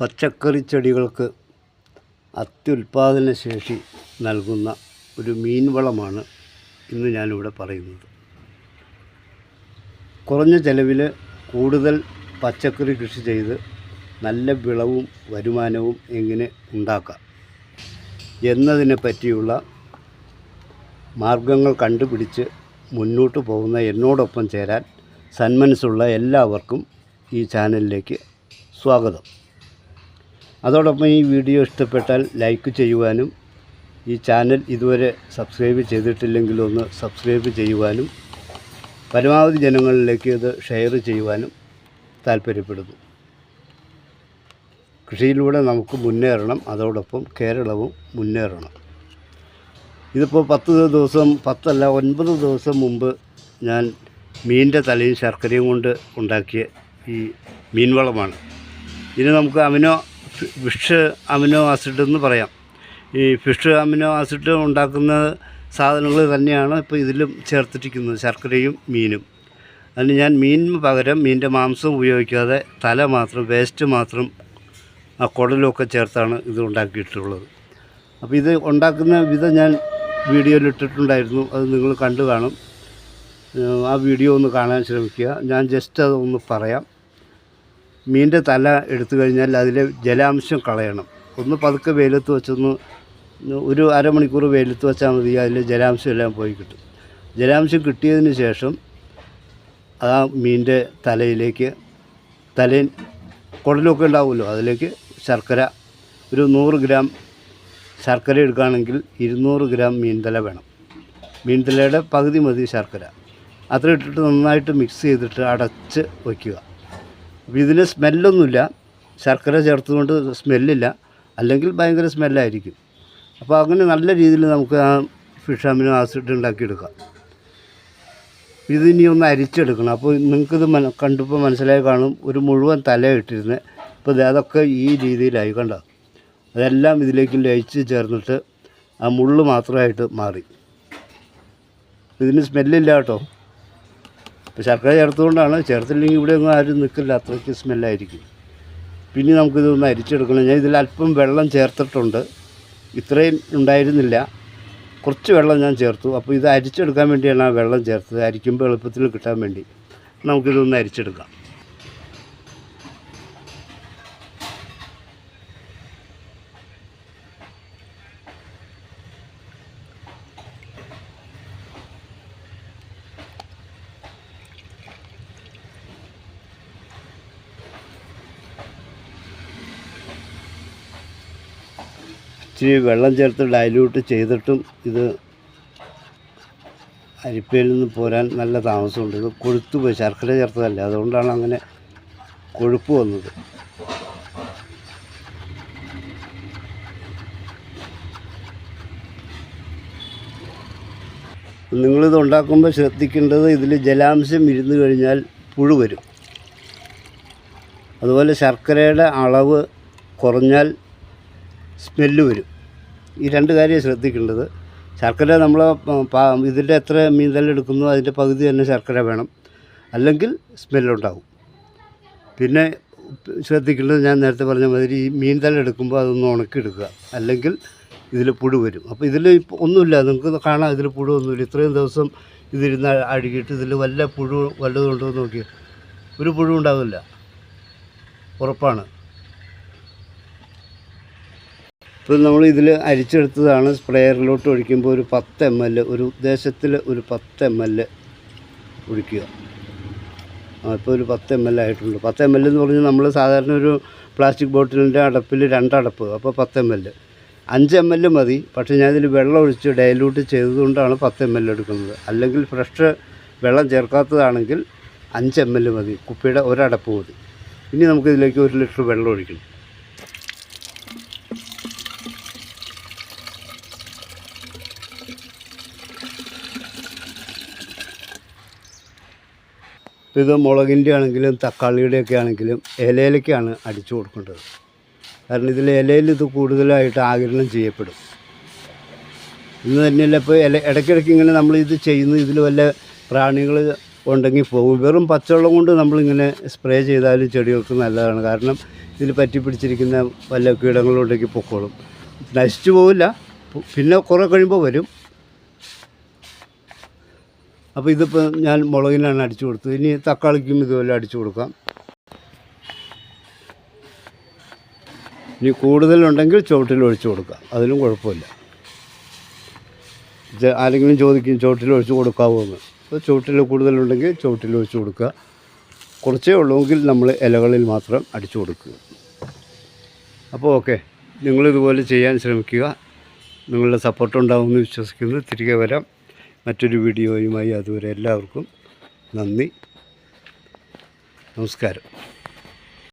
പച്ചക്കറി ചെടികൾക്ക് അത്യുൽപാദന ശേഷി നൽകുന്ന ഒരു മീൻവളമാണ് ഇന്ന് ഞാനിവിടെ പറയുന്നത്. കുറഞ്ഞ ചെലവിൽ കൂടുതൽ പച്ചക്കറി കൃഷി ചെയ്ത് നല്ല വിളവും വരുമാനവും എങ്ങനെ ഉണ്ടാക്കാം എന്നതിനെ പറ്റിയുള്ള മാർഗങ്ങൾ കണ്ടുപിടിച്ച് മുന്നോട്ട് പോകുന്ന എന്നോടൊപ്പം ചേരാൻ സന്മനസ്സുള്ള എല്ലാവർക്കും ഈ ചാനലിലേക്ക് സ്വാഗതം. അതോടൊപ്പം ഈ വീഡിയോ ഇഷ്ടപ്പെട്ടാൽ ലൈക്ക് ചെയ്യുവാനും ഈ ചാനൽ ഇതുവരെ സബ്സ്ക്രൈബ് ചെയ്തിട്ടില്ലെങ്കിൽ ഒന്ന് സബ്സ്ക്രൈബ് ചെയ്യുവാനും പരമാവധി ജനങ്ങളിലേക്ക് ഇത് ഷെയർ ചെയ്യുവാനും താല്പര്യപ്പെടുന്നു. കൃഷിയിലൂടെ നമുക്ക് മുന്നേറണം അതോടൊപ്പം കേരളവും മുന്നേറണം. ഇതിപ്പോൾ പത്ത് ദിവസം പത്തല്ല ഒൻപത് ദിവസം മുമ്പ് ഞാൻ മീനിന്റെ തലയും ശർക്കരയും കൊണ്ട് ഉണ്ടാക്കിയ ഈ മീൻവളമാണ്. ഇനി നമുക്ക് അമിനോ ഫിഷ് അമിനോ ആസിഡ് എന്ന് പറയാം. ഈ ഫിഷ് അമിനോ ആസിഡ് ഉണ്ടാക്കുന്ന സാധനങ്ങൾ തന്നെയാണ് ഇപ്പോൾ ഇതിലും ചേർത്തിട്ടിരിക്കുന്നത് ശർക്കരയും മീനും. അതിന് ഞാൻ മീനിന് പകരം മീനിന്റെ മാംസം ഉപയോഗിക്കാതെ തല മാത്രം വേസ്റ്റ് മാത്രം ആ കുടലുമൊക്കെ ചേർത്താണ് ഇത് ഉണ്ടാക്കിയിട്ടുള്ളത്. അപ്പോൾ ഇത് ഉണ്ടാക്കുന്ന വിധം ഞാൻ വീഡിയോയിൽ ഇട്ടിട്ടുണ്ടായിരുന്നു അത് നിങ്ങൾ കണ്ടു കാണും. ആ വീഡിയോ ഒന്ന് കാണാൻ ശ്രമിക്കുക. ഞാൻ ജസ്റ്റ് അതൊന്ന് പറയാം. മീനിന്റെ തല എടുത്തു കഴിഞ്ഞാൽ അതിലെ ജലാംശം കളയണം. ഒന്ന് പതുക്കെ വെയിലത്ത് വെച്ചൊന്ന് ഒരു അരമണിക്കൂർ വെയിലത്ത് വെച്ചാൽ മതി അതിൽ ജലാംശം എല്ലാം പോയി കിട്ടും. ജലാംശം കിട്ടിയതിന് ശേഷം ആ മീനിന്റെ തലയിലേക്ക് തലയിൽ കുടലൊക്കെ ഉണ്ടാവുമല്ലോ അതിലേക്ക് ശർക്കര ഒരു നൂറ് ഗ്രാം ശർക്കര എടുക്കുകയാണെങ്കിൽ ഇരുന്നൂറ് ഗ്രാം മീൻതല വേണം. മീൻതലയുടെ പകുതി മതി ശർക്കര. അത്ര ഇട്ടിട്ട് നന്നായിട്ട് മിക്സ് ചെയ്തിട്ട് അടച്ച് വയ്ക്കുക. അപ്പോൾ ഇതിന് സ്മെല്ലൊന്നുമില്ല. ശർക്കര ചേർത്തുകൊണ്ട് സ്മെല്ലില്ല. അല്ലെങ്കിൽ ഭയങ്കര സ്മെല്ലായിരിക്കും. അപ്പോൾ അങ്ങനെ നല്ല രീതിയിൽ നമുക്ക് ആ ഫിഷ് അമിനോ ആസിഡ് ഉണ്ടാക്കിയെടുക്കാം. ഇതിനി ഒന്ന് അരിച്ചെടുക്കണം. അപ്പോൾ നിങ്ങൾക്കിത് മന കണ്ടപ്പോൾ മനസ്സിലായി കാണും. ഒരു മുഴുവൻ തല ഇട്ടിരുന്നത് ഇപ്പോൾ ദേ അതൊക്കെ ഈ രീതിയിലായി കണ്ട? അതെല്ലാം ഇതിലേക്ക് ലയിച്ച് ചേർന്നിട്ട് ആ മുള്ള് മാത്രമായിട്ട് മാറി. ഇതിന് സ്മെല്ലില്ല കേട്ടോ. ശർക്കര ചേർത്തുകൊണ്ടാണ് ചേർത്തില്ലെങ്കിൽ ഇവിടെ ഒന്നും ആരും നിൽക്കില്ല. അത്രയ്ക്ക് സ്മെല്ലായിരിക്കും. പിന്നെ നമുക്കിതൊന്ന് അരിച്ചെടുക്കണം. ഞാൻ ഇതിൽ അല്പം വെള്ളം ചേർത്തിട്ടുണ്ട്. ഇത്രയും ഉണ്ടായിരുന്നില്ല. കുറച്ച് വെള്ളം ഞാൻ ചേർത്തു. അപ്പോൾ ഇത് അരിച്ചെടുക്കാൻ വേണ്ടിയാണ് ആ വെള്ളം ചേർത്തത്. അരിക്കുമ്പോൾ എളുപ്പത്തിൽ കിട്ടാൻ വേണ്ടി. നമുക്കിതൊന്ന് അരിച്ചെടുക്കാം. ഇച്ചിരി വെള്ളം ചേർത്ത് ഡൈല്യൂട്ട് ചെയ്തിട്ടും ഇത് അരിപ്പയിൽ നിന്ന് പോരാൻ നല്ല താമസമുണ്ട്. ഇത് കൊഴുത്ത് പോയി ശർക്കര ചേർത്തതല്ല? അതുകൊണ്ടാണ് അങ്ങനെ കൊഴുപ്പ് വന്നത്. നിങ്ങളിത് ഉണ്ടാക്കുമ്പോൾ ശ്രദ്ധിക്കേണ്ടത് ഇതിൽ ജലാംശം ഇരുന്ന് കഴിഞ്ഞാൽ പുഴു വരും. അതുപോലെ ശർക്കരയുടെ അളവ് കുറഞ്ഞാൽ സ്മെല്ല് വരും. ഈ രണ്ട് കാര്യം ശ്രദ്ധിക്കേണ്ടത്. ശർക്കര നമ്മൾ ഇതിന്റെ എത്ര മീൻതലെടുക്കുന്നു അതിന്റെ പകുതി തന്നെ ശർക്കര വേണം. അല്ലെങ്കിൽ സ്മെല്ലുണ്ടാവും. പിന്നെ ശ്രദ്ധിക്കേണ്ടത് ഞാൻ നേരത്തെ പറഞ്ഞ മാതിരി ഈ മീൻതല എടുക്കുമ്പോൾ അതൊന്ന് ഉണക്കിയെടുക്കുക. അല്ലെങ്കിൽ ഇതിൽ പുഴു വരും. അപ്പോൾ ഇതിൽ ഒന്നുമില്ല. നിങ്ങൾക്ക് കാണാം ഇതിൽ പുഴു ഒന്നുമില്ല. ഇത്രയും ദിവസം ഇതിരുന്ന് അഴുകിയിട്ട് ഇതിൽ വല്ല പുഴു വല്ലതും ഉണ്ടോ എന്ന് നോക്കി ഒരു പുഴു ഉണ്ടാവില്ല. ഉറപ്പാണ്. ഇപ്പോൾ നമ്മൾ ഇതിൽ അരിച്ചെടുത്തതാണ് സ്പ്രെയറിലോട്ട് ഒഴിക്കുമ്പോൾ ഒരു പത്ത് എം എൽ ഒരു ഉദ്ദേശത്തിൽ ഒരു പത്ത് എം എൽ ഒഴിക്കുക. ഇപ്പോൾ ഒരു പത്ത് എം എൽ ആയിട്ടുണ്ട്. പത്ത് എം എൽ എന്ന് പറഞ്ഞാൽ നമ്മൾ സാധാരണ ഒരു പ്ലാസ്റ്റിക് ബോട്ടിലിന്റെ അടപ്പിൽ രണ്ടടപ്പ് അപ്പോൾ പത്ത് എം എൽ. അഞ്ച് എം എൽ മതി. പക്ഷേ ഞാനിതിൽ വെള്ളം ഒഴിച്ച് ഡയലൂട്ട് ചെയ്തതുകൊണ്ടാണ് പത്ത് എം എൽ എടുക്കുന്നത്. അല്ലെങ്കിൽ ഫ്രഷ് വെള്ളം ചേർക്കാത്തതാണെങ്കിൽ അഞ്ച് എം എൽ മതി. കുപ്പിയുടെ ഒരടപ്പ് മതി. ഇനി നമുക്കിതിലേക്ക് ഒരു ലിറ്റർ വെള്ളം ഒഴിക്കണം. ഇത് മുളകിന്റെ ആണെങ്കിലും തക്കാളിയുടെയൊക്കെ ആണെങ്കിലും ഇലയിലേക്കാണ് അടിച്ചു കൊടുക്കേണ്ടത്. കാരണം ഇതിൽ ഇലയിൽ ഇത് കൂടുതലായിട്ട് ആകിരണം ചെയ്യപ്പെടും. ഇന്ന് തന്നെയല്ല ഇപ്പോൾ ഇല ഇടയ്ക്കിടയ്ക്ക് ഇങ്ങനെ നമ്മൾ ഇത് ചെയ്യുന്ന ഇതിൽ വല്ല പ്രാണികൾ ഉണ്ടെങ്കിൽ പോകും. വെറും പച്ചവെള്ളം കൊണ്ട് നമ്മളിങ്ങനെ സ്പ്രേ ചെയ്താലും ചെടികൾക്ക് നല്ലതാണ്. കാരണം ഇതിൽ പറ്റി പിടിച്ചിരിക്കുന്ന വല്ല കീടങ്ങളുണ്ടെങ്കിൽ പൊക്കോളും. നശിച്ചു പോവില്ല. പിന്നെ കുറേ കഴിയുമ്പോൾ വരും. അപ്പോൾ ഇതിപ്പോൾ ഞാൻ മുളകിനാണ് അടിച്ചു കൊടുത്തത്. ഇനി തക്കാളിക്കും ഇതുപോലെ അടിച്ചു കൊടുക്കാം. ഇനി കൂടുതലുണ്ടെങ്കിൽ ചുവട്ടിൽ ഒഴിച്ചു കൊടുക്കാം. അതിലും കുഴപ്പമില്ല. ആരെങ്കിലും ചോദിക്കും ചുവട്ടിൽ ഒഴിച്ചു കൊടുക്കാവോ എന്ന് അപ്പോൾ ചുവട്ടിൽ കൂടുതലുണ്ടെങ്കിൽ ചുവട്ടിൽ ഒഴിച്ചു കൊടുക്കുക. കുറച്ചേ ഉള്ളൂവെങ്കിൽ നമ്മൾ ഇലകളിൽ മാത്രം അടിച്ചു കൊടുക്കുക. അപ്പോൾ ഓക്കെ. നിങ്ങളിതുപോലെ ചെയ്യാൻ ശ്രമിക്കുക. നിങ്ങളുടെ സപ്പോർട്ട് ഉണ്ടാവുമെന്ന് വിശ്വസിക്കുന്നു. തിരികെ വരാം. മറ്റൊരു വീഡിയോയുമായി അതുവരെ എല്ലാവർക്കും നന്ദി. നമസ്കാരം.